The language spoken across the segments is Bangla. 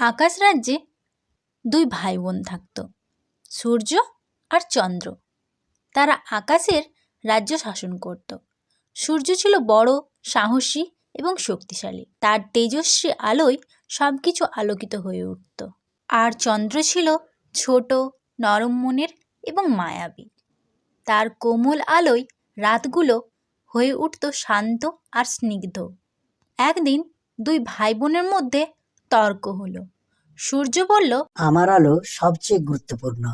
আকাশ রাজ্যে দুই ভাই বোন থাকত, সূর্য আর চন্দ্র। তারা আকাশের রাজ্য শাসন করত। সূর্য ছিল বড়, সাহসী এবং শক্তিশালী। তার তেজস্বী আলোয় সব কিছু আলোকিত হয়ে উঠত। আর চন্দ্র ছিল ছোট, নরম মনের এবং মায়াবী। তার কোমল আলোয় রাতগুলো হয়ে উঠত শান্ত আর স্নিগ্ধ। একদিন দুই ভাই বোনের মধ্যে তর্ক হলো। সূর্য বলল আমার আলো সবচেয়ে গুরুত্বপূর্ণ।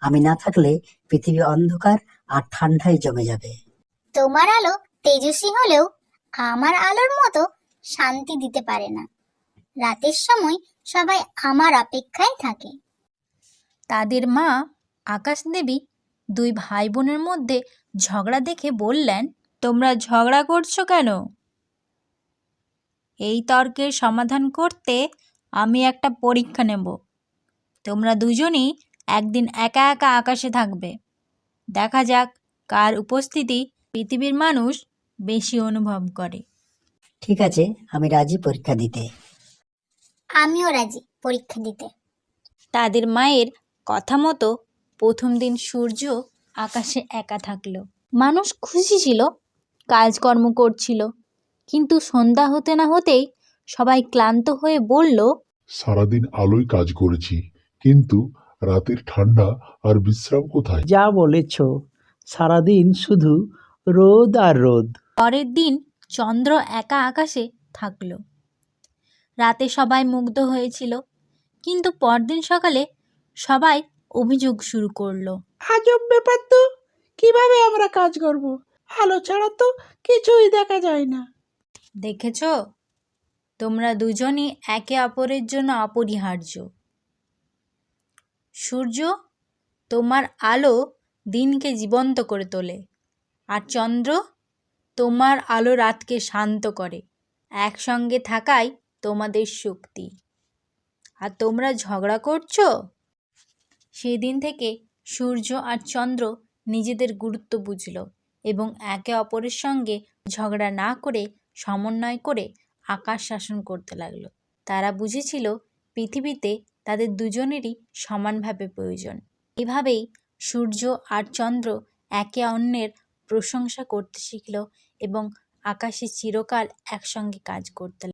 আমি না থাকলে পৃথিবী অন্ধকার আর ঠান্ডায় জমে যাবে। তোমার আলো তেজস্বী হলেও আমার আলোর মতো শান্তি দিতে পারে না। রাতের সময় সবাই আমার অপেক্ষায় থাকে। তাদের মা আকাশ দেবী দুই ভাই বোনের মধ্যে ঝগড়া দেখে বললেন তোমরা ঝগড়া করছ কেন? এই তর্কের সমাধান করতে আমি একটা পরীক্ষা নেব। তোমরা দুজনই একদিন একা একা আকাশে থাকবে। দেখা যাক কার উপস্থিতি পৃথিবীর মানুষ বেশি অনুভব করে। ঠিক আছে আমি রাজি পরীক্ষা দিতে। আমিও রাজি পরীক্ষা দিতে। তাদের মায়ের কথা মতো প্রথম দিন সূর্য আকাশে একা থাকল। মানুষ খুশি ছিল কাজকর্ম করছিল কিন্তু সন্ধ্যা হতে না হতেই সবাই ক্লান্ত হয়ে বলল সারাদিন আলোয় কাজ করেছি কিন্তু রাতের ঠান্ডা আর বিশ্রাম কোথায়? যা বলেছ সারাদিন শুধু রোদ আর রোদ। পরের দিন চন্দ্র একা আকাশে থাকল। রাতে সবাই মুগ্ধ হয়েছিল কিন্তু পরদিন সকালে সবাই অভিযোগ শুরু করল। আজব ব্যাপার তো কীভাবে আমরা কাজ করব? আলো ছাড়া তো কিছুই দেখা যায় না। দেখেছ? তোমরা দুজনই একে অপরের জন্য অপরিহার্য। সূর্য তোমার আলো দিনকে জীবন্ত করে তোলে, আর চন্দ্র তোমার আলো রাতকে শান্ত করে। একসঙ্গে থাকাই তোমাদের শক্তি। আর তোমরা ঝগড়া করছ? সেদিন থেকে সূর্য আর চন্দ্র নিজেদের গুরুত্ব বুঝল এবং একে অপরের সঙ্গে ঝগড়া না করে সমন্বয় করে আকাশ শাসন করতে লাগল। তারা বুঝেছিল পৃথিবীতে তাদের দুজনেরই সমানভাবে প্রয়োজন। এভাবেই সূর্য আর চন্দ্র একে অন্যের প্রশংসা করতে শিখল এবং আকাশে চিরকাল একসঙ্গে কাজ করতে